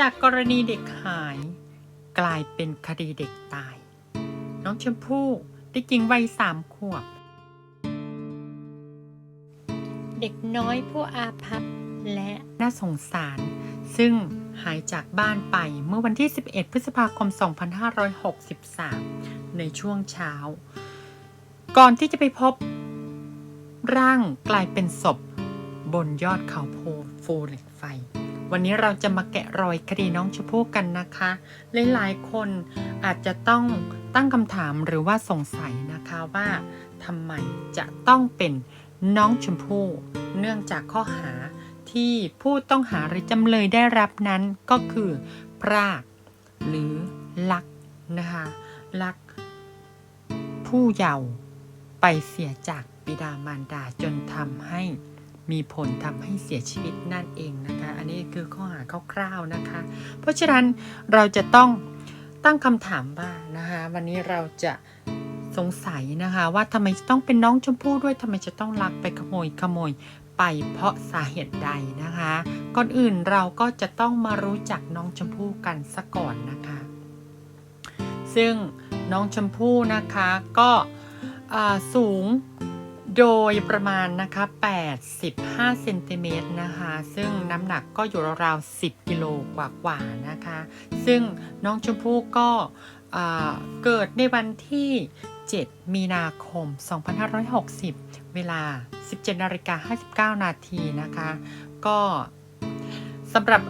จากกรณีเด็กหาย กลายเป็นคดีเด็กตาย น้องชมพู่เด็กหญิงวัยสามขวบ เด็กน้อยผู้อาภัพและน่าสงสาร ซึ่งหายจากบ้านไปเมื่อวันที่ 11 พฤษภาคม 2563 ในช่วงเช้า ก่อนที่จะไปพบ ร่างกลายเป็นศพ บนยอดเขาโพฟูเหล็กไฟ วันนี้เราจะมาแกะรอยคดีน้องชมพู่กันนะคะ หลายๆ คนอาจจะต้องตั้งคำถามหรือว่าสงสัยนะคะว่าทำไมจะต้องเป็นน้องชมพู่ เนื่องจากข้อหาที่ผู้ต้องหาหรือจำเลยได้รับนั้นก็คือพรากหรือลักนะคะลัก ผู้เยาว์ไปเสียจากบิดามารดาจนทำให้ มีผลทำให้เสียชีวิตนั่นเองนะคะ อันนี้คือข้อหาคร่าวๆนะคะ เพราะฉะนั้นเราจะต้องตั้งคำถามว่านะคะวันนี้เราจะสงสัยนะคะว่าทำไมจะต้องเป็นน้องชมพู่ด้วยทำไมจะต้องลักไปขโมยขโมยไปเพราะสาเหตุใดนะคะ ก่อนอื่นเราก็จะต้องมารู้จักน้องชมพู่กันซะก่อนนะคะ ซึ่งน้องชมพู่นะคะก็สูง โดยประมาณนะคะ85เซนติเมตรนะคะ ซึ่งน้ำหนักก็อยู่ราวๆ10กิโลกว่าๆนะคะ ซึ่งน้องชมพู่ก็เกิดในวันที่ 7 มีนาคม 2560 เวลา 17นาฬิกา59 นาทีนะคะ ก็สำหรับ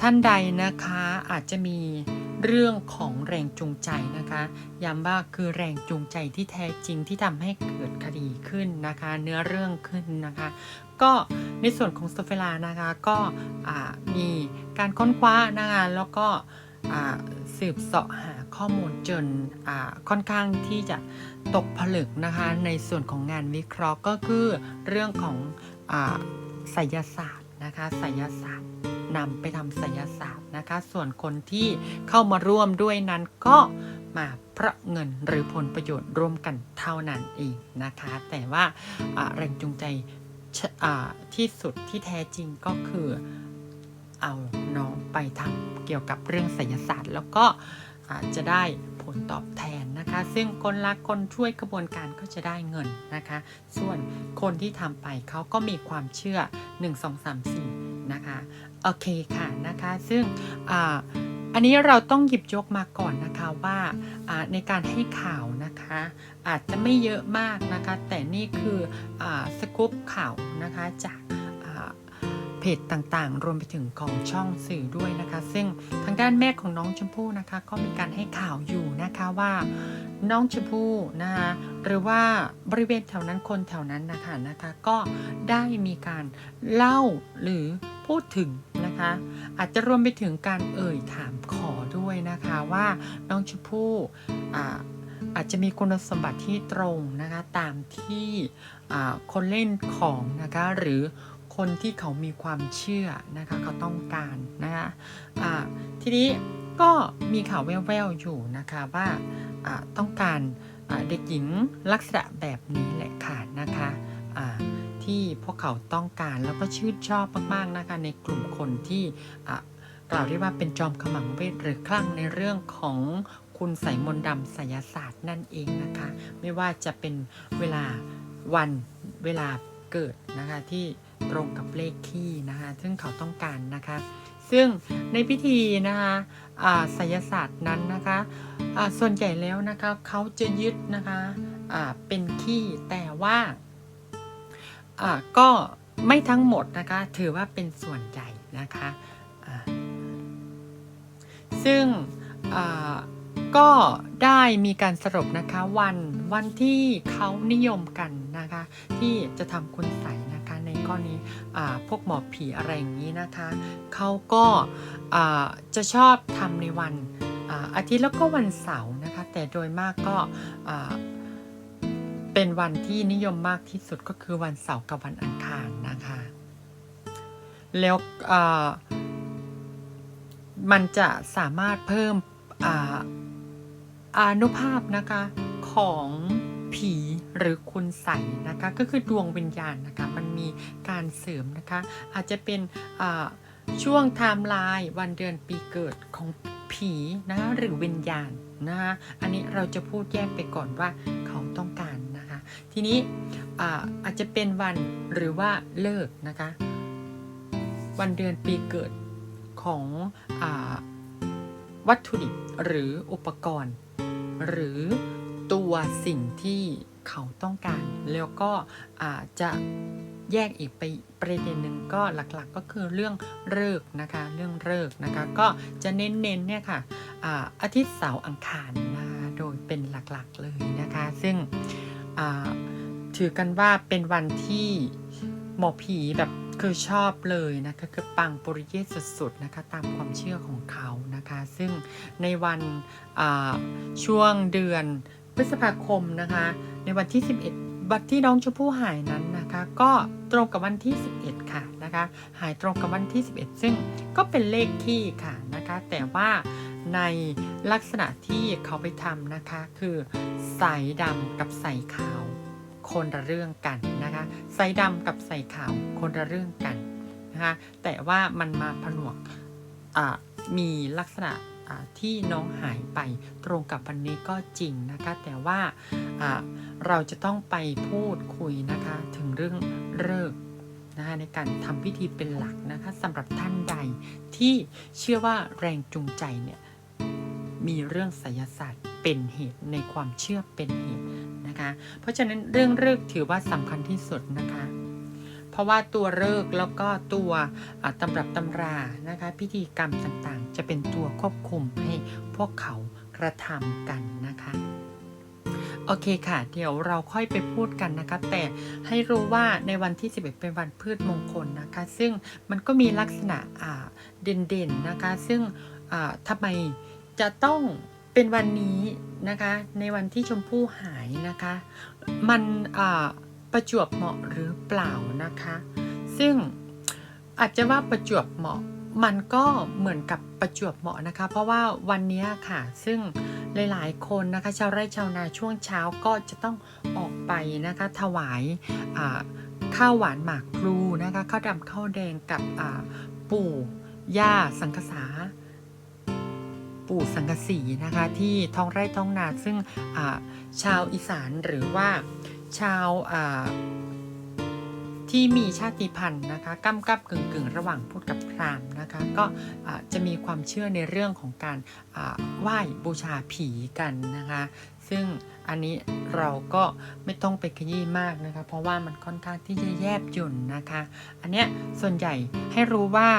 ท่านใดนะคะอาจจะมี เรื่องของแรงจูงใจนะคะย้ำว่าคือแรงจูงใจที่แท้จริงที่ทำให้เกิดคดีขึ้นนะคะ เนื้อเรื่องขึ้นนะคะ ก็ในส่วนของโซเฟลานะคะก็มีการค้นคว้านะคะแล้วก็สืบเสาะหาข้อมูลจนค่อนข้างที่จะตกผลึกนะคะในส่วนของงานวิเคราะห์ก็คือเรื่องของอาไสยศาสตร์นะคะไสยศาสตร์ นำไปทำไสยศาสตร์นะคะ ส่วนคนที่เข้ามาร่วมด้วยนั้นก็มาเพราะเงินหรือผลประโยชน์ร่วมกันเท่านั้นเองนะคะ แต่ว่าแรงจูงใจที่สุดที่แท้จริงก็คือเอาน้องไปทำเกี่ยวกับเรื่องไสยศาสตร์ แล้วก็อาจจะได้ผลตอบแทนนะคะ ซึ่งคนรักคนช่วยกระบวนการก็จะได้เงินนะคะ ส่วนคนที่ทำไปเขาก็มีความเชื่อ 1 2 3 4นะคะ โอเคค่ะนะคะซึ่งอ,อันนี้เราต้องหยิบยกมาก่อนนะคะว่าในการให้ข่าวนะคะอาจจะไม่เยอะมากนะคะ แต่นี่คืออสกู๊ปข่าวนะคะจาก จต่างๆ รวมไปถึงของช่องสื่อด้วยนะคะ ซึ่งทางด้านแม่ของน้องชมพู่นะคะก็มีการให้ข่าวอยู่นะคะว่าน้องชมพู่นะคะหรือว่าบริเวณแถวนั้นคนแถวนั้นนะคะนะคะก็ได้มีการเล่าหรือพูดถึงนะคะอาจจะรวมไปถึงการเอ่ยถามขอด้วยนะคะว่าน้องชมพู่อาจจะมีคุณสมบัติที่ตรงนะคะตามที่คนเล่นของนะคะหรือ คนที่เขามีความเชื่อนะคะเขาต้องการนะคะอ่าทีนี้ก็มีข่าวแว่วๆอยู่นะคะว่าต้องการเด็กหญิงลักษณะแบบนี้แหละค่ะนะคะที่พวกเขาต้องการแล้วก็ชื่นชอบมากๆนะคะในกลุ่มคนที่อ่ากล่าวได้ว่าเป็นจอมขมังเวทหรือคลั่งในเรื่องของคุณใส่มนต์ดำไสยศาสตร์นั่นเองนะคะ ไม่ว่าจะเป็นเวลาวันเวลาเกิดนะคะที่ ตรงกับเลขคี่นะคะซึ่งเขาต้องการนะคะ ซึ่งในพิธีนะคะอ่าไสยศาสตร์นั้นนะคะอ่าส่วนใหญ่แล้วนะคะเขาจะยึดนะคะอ่าเป็นขี้แต่ว่าอ่าก็ไม่ทั้งหมดนะคะถือว่าเป็นส่วนใหญ่นะคะซึ่งอ่าก็ได้มีการสรุปนะคะวันวันที่เขานิยมกันนะคะที่จะทำคุณใส ข้อนี้พวกหมอผีอะไรอย่างนี้นะคะเขาก็จะชอบทำในวันอาอาทิตย์แล้วก็วันเสาร์นะคะ แต่โดยมากก็เป็นวันที่นิยมมากที่สุดก็คือวันเสาร์กับวันอังคารนะคะ แล้วมันจะสามารถเพิ่มออานุภาพนะคะของผี หรือคุณใสยนะคะก็คือดวงวิญญาณนะคะมันมีการเสริมนะคะอาจจะเป็นช่วงไทม์ไลน์วันเดือนปีเกิดของผีนะคะหรือวิญญาณนะคะอันนี้เราจะพูดแยกไปก่อนว่าเขาต้องการนะคะทีนี้อาจจะเป็นวันหรือว่าเลิกนะคะวันเดือนปีเกิดของอวัตถุดิบหรืออุปกรณ์ หรือตัวสิ่งที่ เขาต้องการ แล้วก็อาจจะแยกอีกไปประเด็นหนึ่งก็หลักๆก็คือเรื่องเลิกนะคะเรื่องเลิกนะคะก็จะเน้นๆเนี่ยค่ะอาทิตย์เสาร์อังคารนะโดยเป็นหลักๆเลยนะคะ ซึ่งถือกันว่าเป็นวันที่หมอผีแบบคือชอบเลยนะคะคือปังปริเยสุดๆนะคะตามความเชื่อของเขานะคะ ซึ่งในวันช่วงเดือน พฤษภาคมนะคะ ในวันที่ 11 วันที่น้องชมพู่หายนั้นนะคะ ก็ตรงกับวันที่ 11 ค่ะนะคะ หายตรงกับวันที่ 11 ซึ่งก็เป็นเลขที่ค่ะนะคะ แต่ว่าในลักษณะที่เขาไปทำนะคะ คือใส่ดำกับใส่ขาว คนละเรื่องกันนะคะใส่ดำกับใส่ขาวคนละเรื่องกันนะคะ แต่ว่ามันมาผนวกมีลักษณะ ที่น้องหายไปตรงกับวันนี้ก็จริงนะคะ แต่ว่าเราจะต้องไปพูดคุยนะคะ ถึงเรื่องเลิกนะคะในการทำพิธีเป็นหลักนะคะสำหรับท่านใดที่เชื่อว่าแรงจูงใจเนี่ยมีเรื่องไสยศาสตร์เป็นเหตุในความเชื่อเป็นเหตุนะคะ เพราะฉะนั้นเรื่องเลิกถือว่าสำคัญที่สุดนะคะ เพราะว่าตัวเลิกษ์แล้วก็ตัวตำรับตำรานะคะ พิธีกรรมต่างๆ จะเป็นตัวควบคุมให้พวกเขากระทำกันนะคะโอเคค่ะ เดี๋ยวเราค่อยไปพูดกันนะคะ แต่ให้รู้ว่าในวันที่ 11 เป็นวันพืชมงคลนะคะ ซึ่งมันก็มีลักษณะเด่นๆนะคะ ซึ่งทำไมจะต้องเป็นวันนี้นะคะ ในวันที่ชมพู่หายนะคะ มันอ่า ประจวบเหมาะหรือเปล่านะคะ ซึ่งอาจจะว่าประจวบเหมาะมันก็เหมือนกับประจวบเหมาะนะคะ เพราะว่าวันนี้ค่ะ ซึ่งหลายๆ คนนะคะ ชาวไร่ชาวนาช่วงเช้าก็จะต้องออกไปนะคะ ถวายข้าวหวานหมากพลูนะคะข้าวดำข้าวแดงกับปู่ย่าสังกษา ปู่สังกสีนะคะ ที่ท้องไร่ท้องนาซึ่งชาวอีสานหรือว่า ชาวที่มีชาติพันธุ์นะคะก้ำกับกึ่งกึ่งระหว่างพุทธกับพราหมณ์นะคะก็จะมีความเชื่อในเรื่องของการไหว้บูชาผีกันนะคะ ซึ่ง อันนี้เราก็ไม่ต้องไปขยี้มากนะคะ เพราะว่ามันค่อนข้างที่จะแยบยุนนะคะ อันเนี้ยส่วนใหญ่ให้รู้ว่า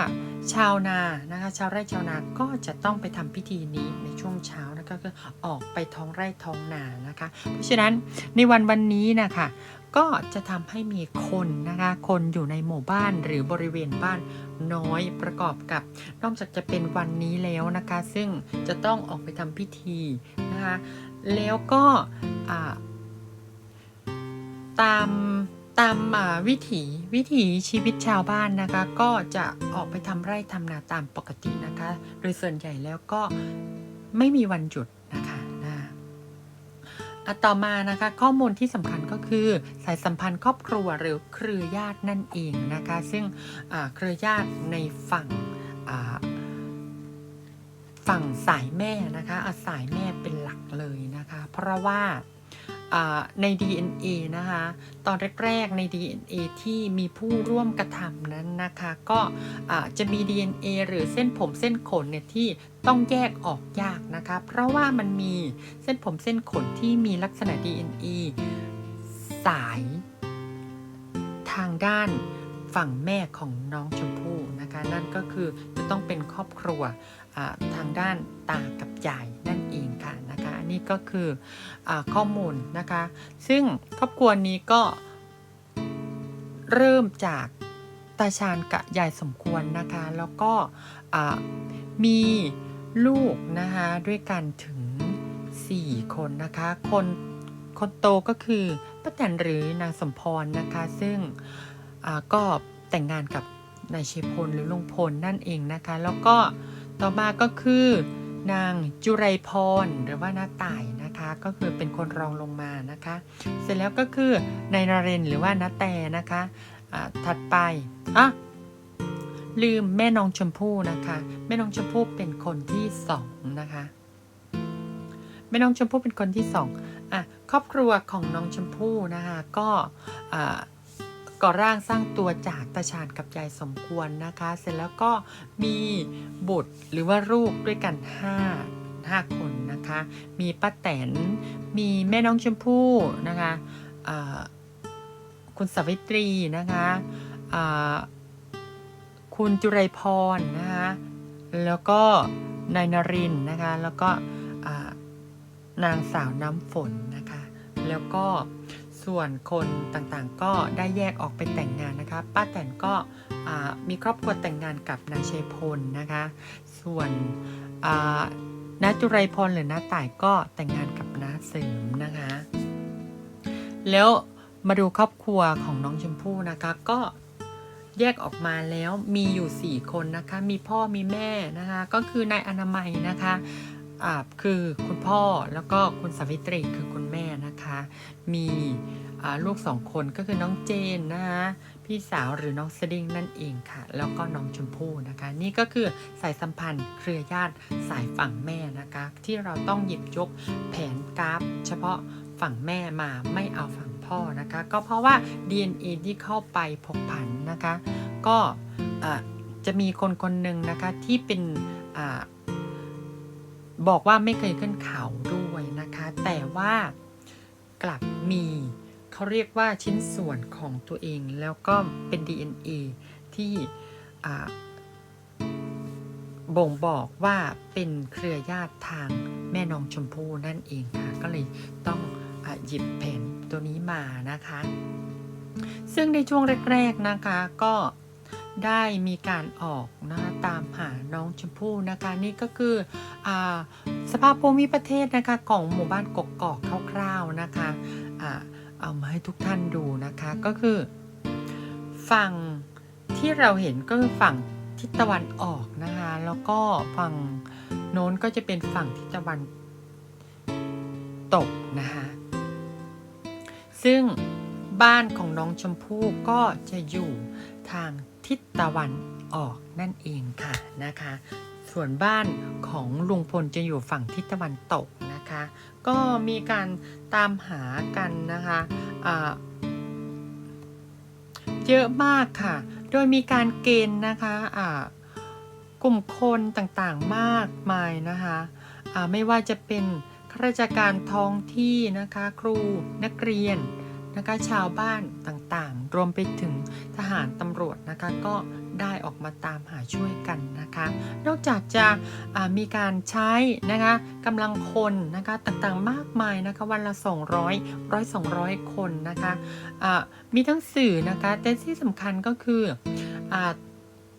ชาวนานะคะ ชาวไร่ชาวนาก็จะต้องไปทำพิธีนี้ในช่วงเช้านะคะก็ออกไปท้องไร่ท้องนานะคะ เพราะฉะนั้นในวันวันนี้นะคะก็จะทำให้มีคนนะคะ คนอยู่ในหมู่บ้านหรือบริเวณบ้านน้อยประกอบกับ นอกจากจะเป็นวันนี้แล้วนะคะ ซึ่งจะต้องออกไปทำพิธีนะคะ แล้วก็ตามตามวิถีวิถีชีวิตชาวบ้านนะคะ ก็จะออกไปทำไร่ทำนาตามปกตินะคะ โดยส่วนใหญ่แล้วก็ไม่มีวันหยุดนะคะนะต่อมานะคะข้อมูลที่สำคัญก็คือสายสัมพันธ์ครอบครัวหรือเครือญาตินั่นเองนะคะ ซึ่งเครือญาติในฝั่ง ฝั่งสายแม่นะคะเอาสายแม่เป็นหลักเลยนะคะ เพราะว่าใน DNA นะคะ ตอนแรกๆใน DNA ที่มีผู้ร่วมกระทำนั้นนะคะ ก็จะมี DNA หรือเส้นผมเส้นขนเนี่ยที่ต้องแยกออกยากนะคะ เพราะว่ามันมีเส้นผมเส้นขนที่มีลักษณะ DNA สายทางด้านฝั่งแม่ของน้องชมพู่นะคะ นั่นก็คือจะต้องเป็นครอบครัว ทางด้านตากับยายนั่นเองค่ะนะคะอันนี้ก็คืออข้อมูลนะคะ ซึ่งครอบครัวนี้ก็เริ่มจากตาชาญกับยายสมควรนะคะ แล้วก็มีลูกนะคะด้วยกันถึง 4 คนนะคะ คนคนโตก็คือป้าแตนหรือนางสมพรนะคะ ซึ่งก็แต่งงานกับนายเชพลหรือลุงพลนั่นเองนะคะ แล้วก็ ต่อมาก็คือนางจุไรพรหรือว่าน้าต่ายนะคะก็คือเป็นคนรองลงมานะคะ เสร็จแล้วก็คือนายนเรนหรือว่าน้าแต่นะคะถัดไปอะลืมแม่น้องชมพู่นะคะ แม่น้องชมพู่เป็นคนที่สองนะคะแม่น้องชมพู่เป็นคนที่สองอะครอบครัวของน้องชมพู่นะคะก็อ่า ก่อร่างสร้างตัวจากตาชาญกับยายสมควรนะคะ เสร็จแล้วก็มีบุตรหรือว่าลูกด้วยกันห้าห้าคนนะคะ มีป้าแตน มีแม่น้องชมพู่นะคะคุณสาวิตรีนะคะคุณจุไรพรนะคะแล้วก็นายนรินนะคะ แล้วก็นางสาวน้ำฝนนะคะ แล้วก็ ส่วนคนต่างๆก็ได้แยกออกไปแต่งงานนะคะ ป้าแตนก็มีครอบครัวแต่งงานกับนายชัยพลนะคะ ส่วนอ่าจุไรพรหรือน้าต่ายก็แต่งงานกับน้าเสริมนะคะ แล้วมาดูครอบครัวของน้องชมพู่นะคะก็แยกออกมาแล้วมีอยู่ 4 คนนะคะ มีพ่อมีแม่นะคะ ก็คือนายอนามัยนะคะคือคุณพ่อแล้วก็คุณสาวิตรีคือคุณแม่นะคะ มี ลูกสองคนก็คือน้องเจนนะคะพี่สาวหรือน้องสดิ้งนั่นเองค่ะ แล้วก็น้องชมพู่นะคะ นี่ก็คือสายสัมพันธ์เครือญาติสายฝั่งแม่นะคะ ที่เราต้องหยิบยกแผนกราฟ เฉพาะฝั่งแม่มาไม่เอาฝั่งพ่อนะคะ ก็เพราะว่า DNA ที่เข้าไปผกผันนะคะ ก็จะมีคนคนหนึ่งนะคะที่เป็นอบอกว่าไม่เคยขึ้นเขาด้วยนะคะ แต่ว่ากลับมี เขาเรียกว่าชิ้นส่วนของตัวเองแล้วก็เป็น DNA ที่อ่บ่งบอกว่าเป็นเครือญาติทางแม่น้องชมพู่นั่นเองค่ะ ก็เลยต้องอหยิบแผนตัวนี้มานะคะ ซึ่งในช่วงแรก ๆนะคะก็ได้มีการออกนะตามหาน้องชมพู่นะคะนี่ก็คืออสภาพภูมิประเทศนะคะของหมู่บ้านกกอกคร่าวๆนะคะอ่า เอามาให้ทุกท่านดูนะคะก็คือฝั่งที่เราเห็นก็คือฝั่งทิศตะวันออกนะคะ แล้วก็ฝั่งโน้นก็จะเป็นฝั่งทิศตะวันตกนะคะซึ่งบ้านของน้องชมพู่ก็จะอยู่ทางทิศตะวันออกนั่นเองค่ะนะคะ ส่วนบ้านของลุงพลจะอยู่ฝั่งทิศตะวันตกนะ คะ ก็มีการตามหากันนะคะเยอะมากค่ะ โดยมีการเกณฑ์นะคะกลุ่มคนต่างๆมากมายนะคะไม่ว่าจะเป็นข้าราชการท้องที่นะคะครูนักเรียนนะคะชาวบ้านต่างๆ รวมไปถึงทหารตำรวจนะคะก็ ได้ออกมาตามหาช่วยกันนะคะ นอกจากจะมีการใช้นะคะกำลังคนนะคะต่างๆมากมายนะคะวันละ 200 100 200 คนนะคะอ่ามีทั้งสื่อนะคะแต่ที่สำคัญก็คืออ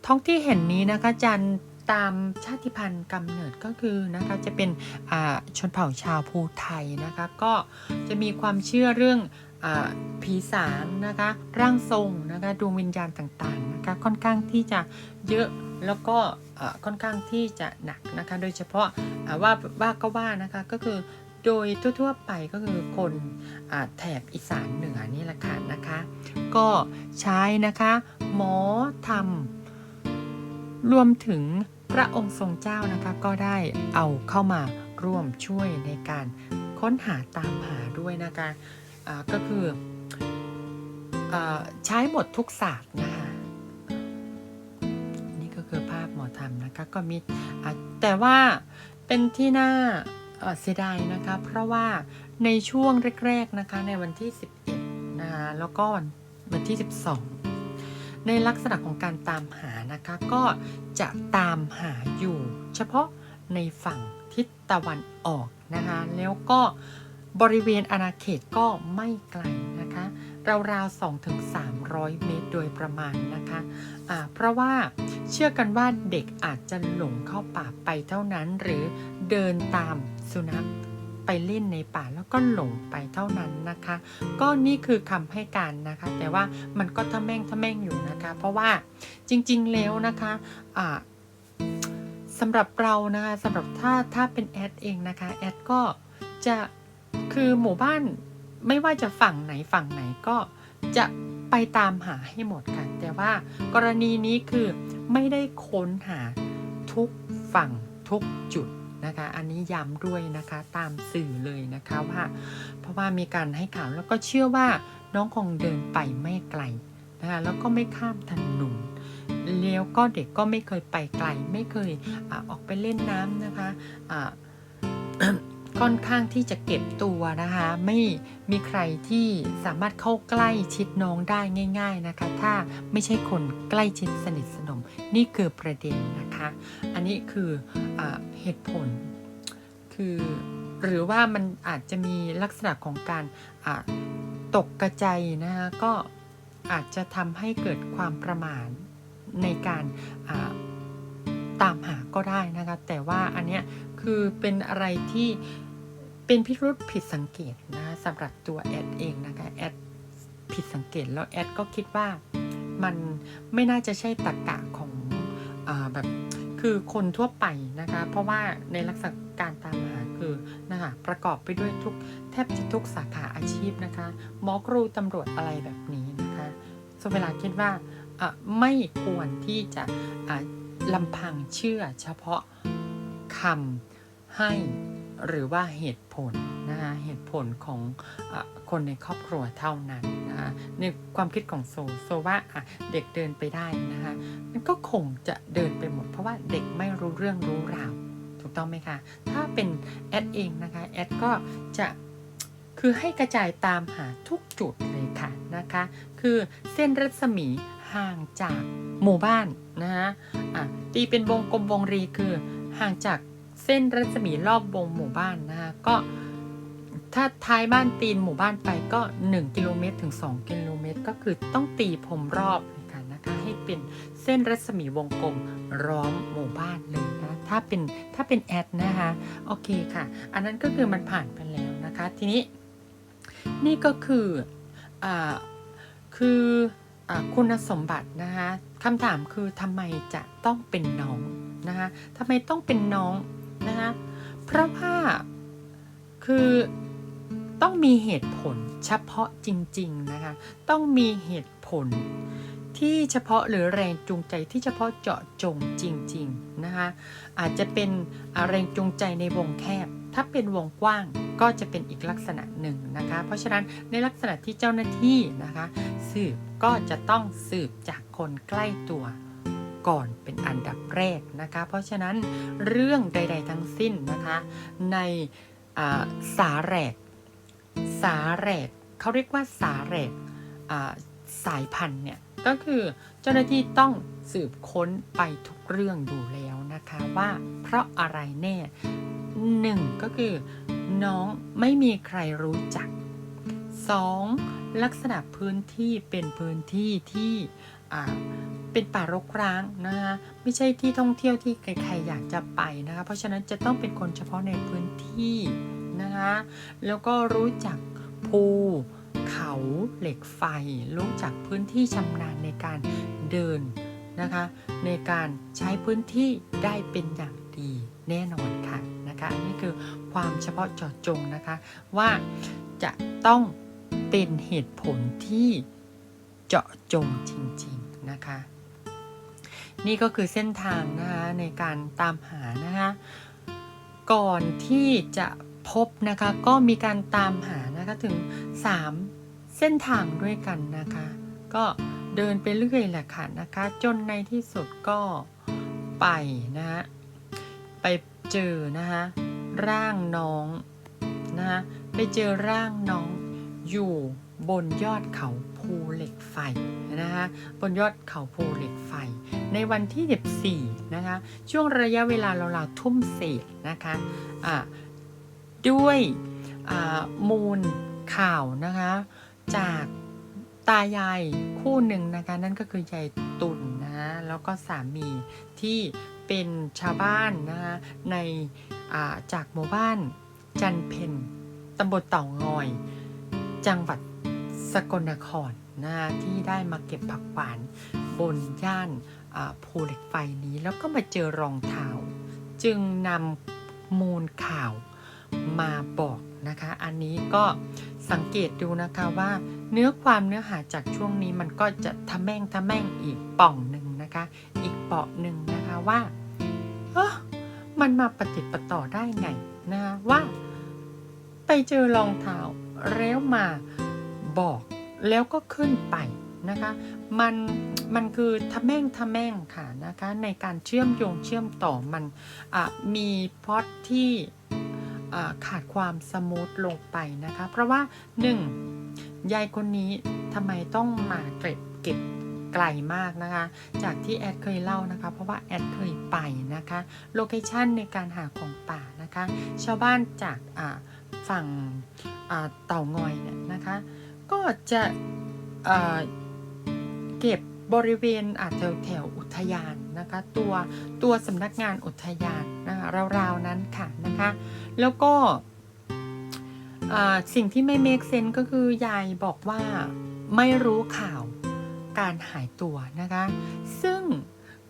ท้องที่เห็นนี้นะคะจันตามชาติพันธุ์กำเนิดก็คือนะคะจะเป็นชนเผ่าชาวภูไทยนะคะก็จะมีความเชื่อเรื่องอผีสางนะคะร่างทรงนะคะดวงวิญญาณต่าง นะคะค่อนข้างที่จะเยอะแล้วก็ค่อนข้างที่จะหนักนะคะ โดยเฉพาะว่าว่าก็ว่านะคะก็คือโดยทั่วๆไปก็คือคนอแถบอีสานเหนือนี่แหละค่ะนะคะ ก็ใช้นะคะหมอทำรวมถึงพระองค์ทรงเจ้านะคะก็ได้เอาเข้ามาร่วมช่วยในการค้นหาตามหาด้วยนะคะอ่าก็คืออใช้หมดทุกศาสตร์นะคะามนะคะก็มีอ่าแต่ว่าเป็นที่น่าเอ่อเสียดายนะคะ เพราะว่าในช่วงแรกๆนะคะในวันที่ 11นะคะแล้วก็วันวันที่ 12 ในลักษณะของการตามหานะคะ ก็จะตามหาอยู่ เฉพาะในฝั่งทิศตะวันออกนะคะ แล้วก็บริเวณอาณาเขตก็ไม่ไกล นะคะราวๆ2-300เมตรโดยประมาณนะคะอ่าเพราะว่าเชื่อกันว่าเด็กอาจจะหลงเข้าป่าไปเท่านั้น หรือเดินตามสุนัขไปเล่นในป่าแล้วก็หลงไปเท่านั้นนะคะ ก็นี่คือคำให้การนะคะ แต่ว่ามันก็ทะแม่งทะแม่งอยู่นะคะ เพราะว่าจริงๆแล้วนะคะอ่าสำหรับเรานะคะสำหรับถ้าถ้าเป็นแอดเองนะคะแอดก็จะคือหมู่บ้าน ไม่ว่าจะฝั่งไหนฝั่งไหนก็จะไปตามหาให้หมดค่ะแต่ว่ากรณีนี้คือไม่ได้ค้นหาทุกฝั่งทุกจุดนะคะ อันนี้ย้ำด้วยนะคะตามสื่อเลยนะคะว่า เพราะว่ามีการให้ข่าวแล้วก็เชื่อว่าน้องคงเดินไปไม่ไกลนะคะแล้วก็ไม่ข้ามถนนแล้วก็เด็กก็ไม่เคยไปไกล ไม่เคยอออกไปเล่นน้ำนะคะ ค่อนข้างที่จะเก็บตัวนะคะ ไม่มีใครที่สามารถเข้าใกล้ชิดน้องได้ง่าย ๆนะคะ ถ้าไม่ใช่คนใกล้ชิดสนิทสนม นี่คือประเด็นนะคะ อันนี้คืออเหตุผล คือหรือว่ามันอาจจะมีลักษณะของการตกกระจายนะคะก็อาจจะทำให้เกิดความประมาทในการตามหาก็ได้นะคะ แต่ว่าอันเนี้ยคือเป็นอะไรที่ เป็นพิรุษผิดสังเกตนะคะสำหรับตัวแอดเองนะคะแอดผิดสังเกตแล้วแอดก็คิดว่ามันไม่น่าจะใช่ตรรกะของอแบบคือคนทั่วไปนะคะ เพราะว่าในลักษณะการตามหาคือนะคะประกอบไปด้วยทุกแทบจะทุกสาขาอาชีพนะคะหมอครูตำรวจอะไรแบบนี้นะคะส่วนเวลาคิดว่าไม่ควรที่จะะลำพังเชื่อเฉพาะคำให้ หรือว่าเหตุผลนะคะเหตุผลของอคนในครอบครัวเท่านั้นนะคะในความคิดของโซโซว่าเด็กเดินไปได้นะคะมันก็คงจะเดินไปหมด เพราะว่าเด็กไม่รู้เรื่องรู้ราวถูกต้องไหมคะ ถ้าเป็นแอดเองนะคะแอดก็จะคือให้กระจายตามหาทุกจุดเลยค่ะนะคะ คือเส้นรัศมีห่างจากหมู่บ้านนะคะอะตีเป็นวงกลมวงรีคือห่างจาก ส้นรัศมีรอบวงหมู่บ้านนะคะก็ถ้าท้ายบ้านตีนหมู่บ้านไปก็ 1 กิโลเมตรถึง 2 กิโลเมตร ก็คือต้องตีผมรอบเลยค่ะนะคะให้เป็นเส้นรัศมีวงกลมล้อมหมู่บ้านเลยนะถ้าเป็นถ้าเป็นแอดนะคะโอเคค่ะ อันนั้นก็คือมันผ่านไปแล้วนะคะ ทีนี้นี่ก็คืออ่าคืออคุณสมบัตินะคะคำถามคือทำไมจะต้องเป็นน้องนะคะทำไมต้องเป็นน้อง นะคะเพราะว่าคือต้องมีเหตุผลเฉพาะจริง ๆ นะคะ ต้องมีเหตุผลที่เฉพาะหรือแรงจูงใจที่เฉพาะเจาะจงจริง ๆ นะคะ อาจจะเป็นแรงจูงใจในวงแคบ ถ้าเป็นวงกว้างก็จะเป็นอีกลักษณะหนึ่งนะคะ เพราะฉะนั้นในลักษณะที่เจ้าหน้าที่นะคะ สืบก็จะต้องสืบจากคนใกล้ตัว ก่อนเป็นอันดับแรกนะคะ เพราะฉะนั้นเรื่องใด ๆ ทั้งสิ้นนะคะ ในสาแหรกสาแหรกเขาเรียกว่าสาแหรกสายพันธุ์เนี่ยก็คือเจ้าหน้าที่ต้องสืบค้นไปทุกเรื่องอยู่แล้วนะคะว่าเพราะอะไรแน่หนึ่งก็คือน้องไม่มีใครรู้จักสองลักษณะพื้นที่เป็นพื้นที่ที่ เป็นป่ารกร้างนะคะไม่ใช่ที่ท่องเที่ยวที่ใครๆอยากจะไปนะคะ เพราะฉะนั้นจะต้องเป็นคนเฉพาะในพื้นที่นะคะแล้วก็รู้จักภูเขาเหล็กไฟ รู้จักพื้นที่ชำนาญในการเดินนะคะ ในการใช้พื้นที่ได้เป็นอย่างดีแน่นอนค่ะนะคะอันนี้คือความเฉพาะเจาะจงนะคะ ว่าจะต้องเป็นเหตุผลที่เจาะจงจริง ๆ นะคะ นี่ก็คือเส้นทางนะคะในการตามหานะคะก่อนที่จะพบนะคะก็มีการตามหานะคะถึง 3 เส้นทางด้วยกันนะคะ ก็เดินไปเรื่อยแหละค่ะนะคะจนในที่สุดก็ไปนะฮะไปเจอนะคะร่างน้องนะคะไปเจอร่างน้องอยู่ บนยอดเขาภูเหล็กไฟนะคะบนยอดเขาภูเหล็กไฟ ในวันที่ 14 นะคะ ช่วงระยะเวลาราวๆทุ่มเศษนะคะอ่าด้วยมูลข่าวนะคะ จากตายายคู่หนึ่งนะคะ นั่นก็คือยายตุลนนะะแล้วก็สามีที่เป็นชาวบ้านนะคะในจากหมู่บ้านจันเพนตำบลเต่างอย จังหวัด สกลนครนะคะที่ได้มาเก็บผักหวานบนย่านภูเหล็กไฟนี้ แล้วก็มาเจอรองเท้าจึงนำมูลข่าวมาบอกนะคะ อันนี้ก็สังเกตดูนะคะว่าเนื้อความเนื้อหาจากช่วงนี้มันก็จะทะแม่งทะแม่งอีกป่องหนึ่งนะคะ อีกเปาะหนึ่งนะคะว่าเออมันมาปฏิปต่อได้ไงนะคะว่า ไปเจอรองเท้าแล้วมา บอกแล้วก็ขึ้นไปนะคะมันมันคือทะแม่งทะแม่งค่ะนะคะในการเชื่อมโยงเชื่อมต่อมันมีพอตที่ขาดความสมูทลงไปนะคะ เพราะว่าหนึ่งยายคนนี้ทำไมต้องมาเก็บเก็บไกลมากนะคะ จากที่แอดเคยเล่านะคะ เพราะว่าแอดเคยไปนะคะโลเคชันในการหาของป่านะคะ ชาวบ้านจากฝั่งเต่างอยเนี่ยนะคะ ก็จะเเก็บบริเวณอาจแถวแถวอุทยานนะคะตัวตัวสำนักงานอุทยานนะคะราวๆนั้นค่ะนะคะแล้วก็สิ่งที่ไม่เมคเซนก็คือยายบอกว่าไม่รู้ข่าวการหายตัวนะคะ ซึ่ง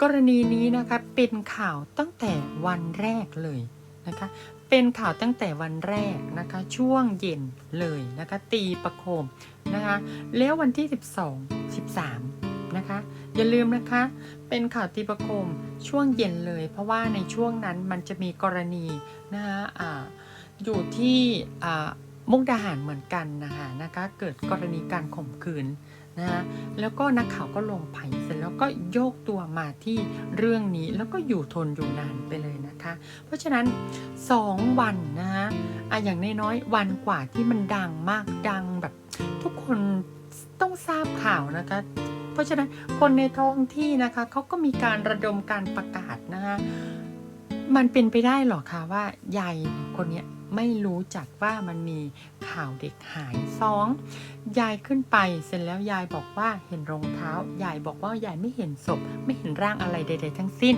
กรณีนี้นะคะเป็นข่าวตั้งแต่วันแรกเลยนะคะ เป็นข่าวตั้งแต่วันแรกนะคะช่วงเย็นเลยนะคะตีประโคมนะคะแล้ววันที่ 12 13นะคะอย่าลืมนะคะเป็นข่าวตีประโคมช่วงเย็นเลย เพราะว่าในช่วงนั้นมันจะมีกรณีนะคะอ่าอยู่ที่อ่ามุกดาหารเหมือนกันนะคะนะคะเกิดกรณีการข่มขืน นะคะแล้วก็นักข่าวก็ลงไปเสร็จแล้วก็โยกตัวมาที่เรื่องนี้แล้วก็อยู่ทนอยู่นานไปเลยนะคะ เพราะฉะนั้น 2 วันนะคะอะอย่างน้อยๆวันกว่าที่มันดังมากดังแบบทุกคนต้องทราบข่าวนะคะ เพราะฉะนั้นคนในท้องที่นะคะเขาก็มีการระดมการประกาศนะคะมันเป็นไปได้หรอคะว่ายายคนเนี้ย ไม่รู้จักว่ามันมีข่าวเด็กหายสองยายขึ้นไปเสร็จแล้วยายบอกว่าเห็นรองเท้ายายบอกว่ายายไม่เห็นศพ ไม่เห็นร่างอะไรใด ๆ ทั้งสิ้น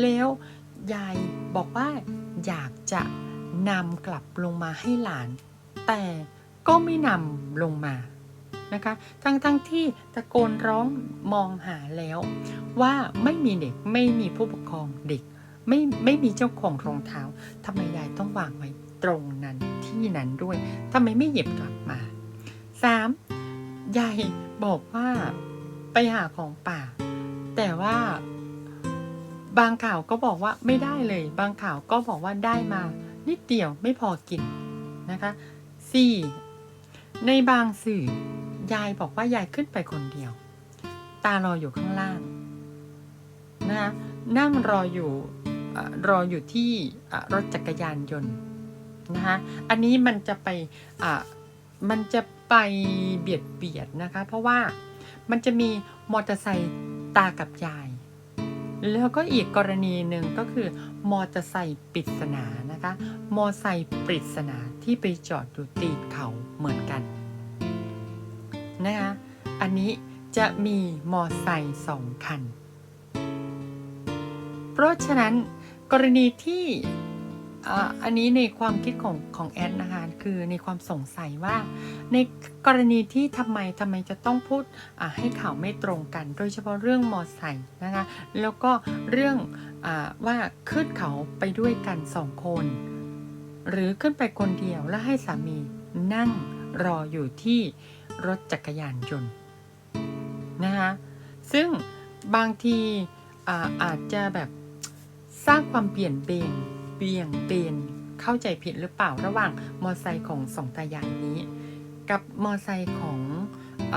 แล้วยายบอกว่าอยากจะนำกลับลงมาให้หลาน แต่ก็ไม่นำลงมานะคะ ทั้งๆทที่ตะโกนร้องมองหาแล้ว ว่าไม่มีเด็กไม่มีผู้ปกครองเด็ก ไม่ไม่มีเจ้าของรองเท้าทำไมยายต้องวางไว้ตรงนั้นที่นั้นด้วยทำไมไม่หยิบกลับมาสามยายบอกว่าไปหาของป่า แต่ว่าบางข่าวก็บอกว่าไม่ได้เลย บางข่าวก็บอกว่าได้มา นิดเดียวไม่พอกินนะคะสี่ในบางสื่อยายบอกว่ายายขึ้นไปคนเดียว ตารออยู่ข้างล่างนะคะนั่งรออยู่ รออยู่ที่รถจักรยานยนต์นะคะอันนี้มันจะไปะมันจะไปเบียดเบียดนะคะ เพราะว่ามันจะมีมอเตอร์ไซค์ตากับยาย แล้วก็อีกกรณีหนึ่งก็คือมอเตอร์ไซค์ปริศนานะคะ มอเตอร์ไซค์ปริศนาที่ไปจอดอยู่ตีนเขาเหมือนกันนะคะอันนี้จะมีมอเตอร์ไซค์สองคัน เพราะฉะนั้น กรณีที่อันนี้ในความคิดของของแอดนะคะคือในความสงสัยว่า ในกรณีที่ทำไมทำไมจะต้องพูดให้ข่าวไม่ตรงกัน โดยเฉพาะเรื่องมอไซค์นะคะแล้วก็เรื่องอว่าขึ้นเขาไปด้วยกันสองคน หรือขึ้นไปคนเดียวแล้วให้สามีนั่งรออยู่ที่รถจักรยานยนต์นะคะซึ่งบางทีอาอาจจะแบบ สร้างความเปลี่ยนเบนเบี่ยงเบนเข้าใจผิดหรือเปล่าระหว่างมอไซค์ของสองตายายนี้ กับมอไซค์ของอ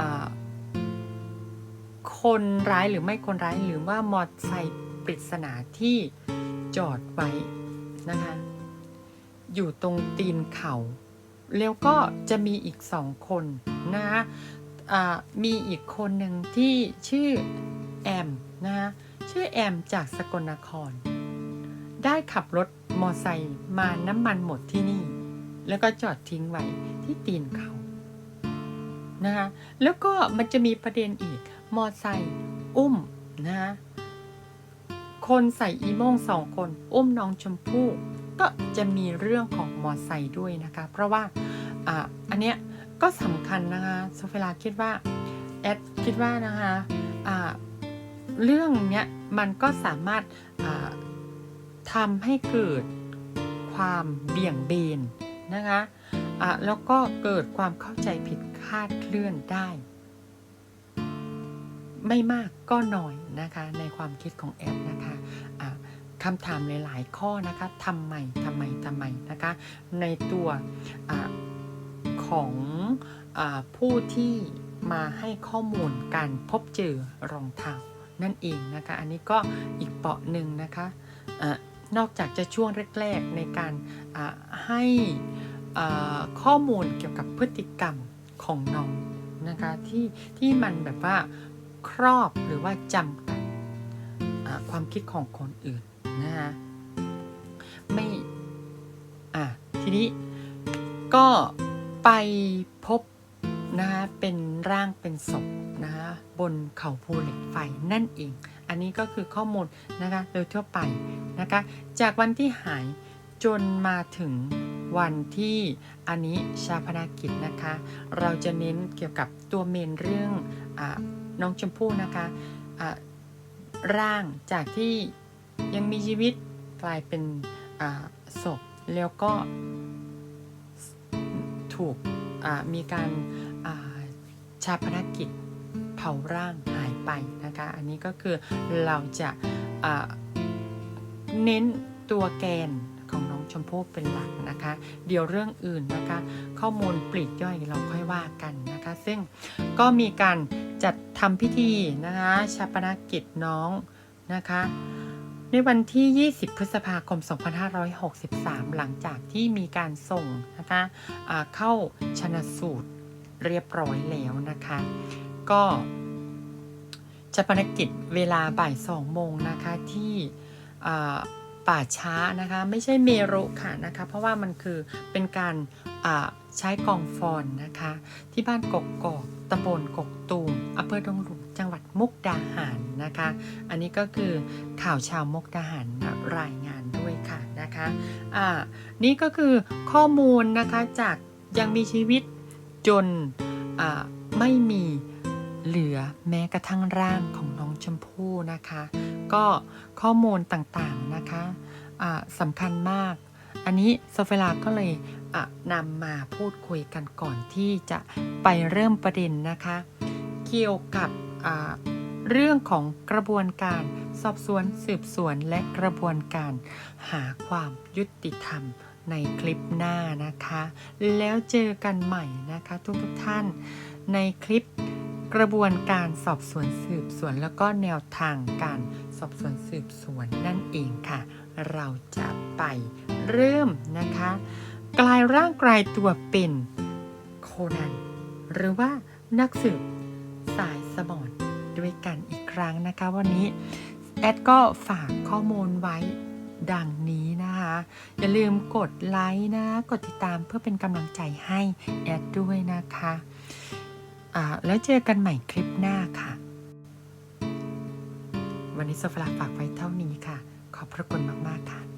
คนร้ายหรือไม่คนร้ายหรือว่ามอไซค์ปริศนาที่จอดไว้นะคะอยู่ตรงตีนเขาแล้วก็จะมีอีกสองคนนะคะมีอีกคนหนึ่งที่ชื่อแอมนะคะชื่อแอมจากสกลนคร ได้ขับรถมอไซค์มาน้ำมันหมดที่นี่ แล้วก็จอดทิ้งไว้ที่ตีนเขานะคะแล้วก็มันจะมีประเด็นอีก มอไซค์อุ้มนะคะคนใส่อีโม่งสองคน อุ้มน้องชมพู่ก็จะมีเรื่องของมอไซค์ด้วยนะคะ เพราะว่าอ่าอันเนี้ยก็สำคัญนะคะโซเฟลาคิดว่าแอดคิดว่านะคะอ่าเรื่องเนี้ยมันก็สามารถอ่ ทำให้เกิดความเบี่ยงเบนนะคะะแล้วก็เกิดความเข้าใจผิดคาดเคลื่อนได้ ไม่มากก็น้อยนะคะในความคิดของแอดนะคะอ่าคำถามหลายๆข้อนะคะทำไมทำไมทำไมนะคะในตัวอของอผู้ที่มาให้ข้อมูลการพบเจอรองเท้านั่นเองนะคะ อันนี้ก็อีกเปาะหนึ่งนะคะอา นอกจากจะช่วงแรกๆในการให้ข้อมูลเกี่ยวกับพฤติกรรมของน้องนะคะที่ที่มันแบบว่าครอบหรือว่าจำกัดความคิดของคนอื่นนะคะไม่อะทีนี้ก็ไปพบนะคะเป็นร่างเป็นศพนะคะบนเขาภูเหล็กไฟนั่นเอง อันนี้ก็คือข้อมูลนะคะโดยทั่วไปนะคะจากวันที่หายจนมาถึงวันที่อันนี้ชาพนากิจนะคะ เราจะเน้นเกี่ยวกับตัวเมนเรื่องอน้องชมพู่นะคะอ่าร่างจากที่ยังมีชีวิตกลายเป็นศพแล้วก็ถูกมีการชาพนกิจเผาร่างห ไปนะคะ อันนี้ก็คือเราจะเน้นตัวแกนของน้องชมพู่เป็นหลักนะคะ เดี๋ยวเรื่องอื่นนะคะ ข้อมูลปลีกย่อยเราค่อยว่ากันนะคะ ซึ่งก็มีการจัดทำพิธีนะคะชาปนกิจน้องนะคะในวันที่ 20 พฤษภาคม 2563 หลังจากที่มีการส่งนะคะอ่าเข้าชนะสูตรเรียบร้อยแล้วนะคะ ก็ ชาปนกิจเวลาบ่าย2โมงนะคะที่ป่าช้านะคะไม่ใช่เมรุค่ะนะคะเพราะว่ามันคือเป็นการใช้กองฟอนนะคะที่บ้านกกกอกตำบลกกตูมอำเภอดงหลวงจังหวัดมุกดาหารนะคะ อันนี้ก็คือข่าวชาวมุกดาหารรายงานด้วยค่ะนะคะอ่านี่ก็คือข้อมูลนะคะจากยังมีชีวิตจนไม่มี เหลือแม้กระทั่งร่างของน้องชมพู่นะคะ ก็ข้อมูลต่างๆนะคะอ่าสำคัญมาก อันนี้โซเฟลาก็เลยนำมาพูดคุยกันก่อนที่จะไปเริ่มประเด็นนะคะ เกี่ยวกับเรื่องของกระบวนการสอบสวนสืบสวนและกระบวนการหาความยุติธรรมในคลิปหน้านะคะ แล้วเจอกันใหม่นะคะทุกๆท่านในคลิป กระบวนการสอบสวนสืบสวนแล้วก็แนวทางการสอบสวนสืบสวนนั่นเองค่ะ เราจะไปเริ่มนะคะ กลายร่างกลายตัวเป็นโคนัน หรือว่านักสืบสายสมอนด้วยกันอีกครั้งนะคะ วันนี้ แอดก็ฝากข้อมูลไว้ดังนี้นะคะ อย่าลืมกดไลค์นะ กดติดตามเพื่อเป็นกำลังใจให้แอดด้วยนะคะ แล้วเจอกันใหม่คลิปหน้าค่ะ วันนี้โซฟลาฝากไว้เท่านี้ค่ะ ขอบพระคุณมาก ๆ ค่ะ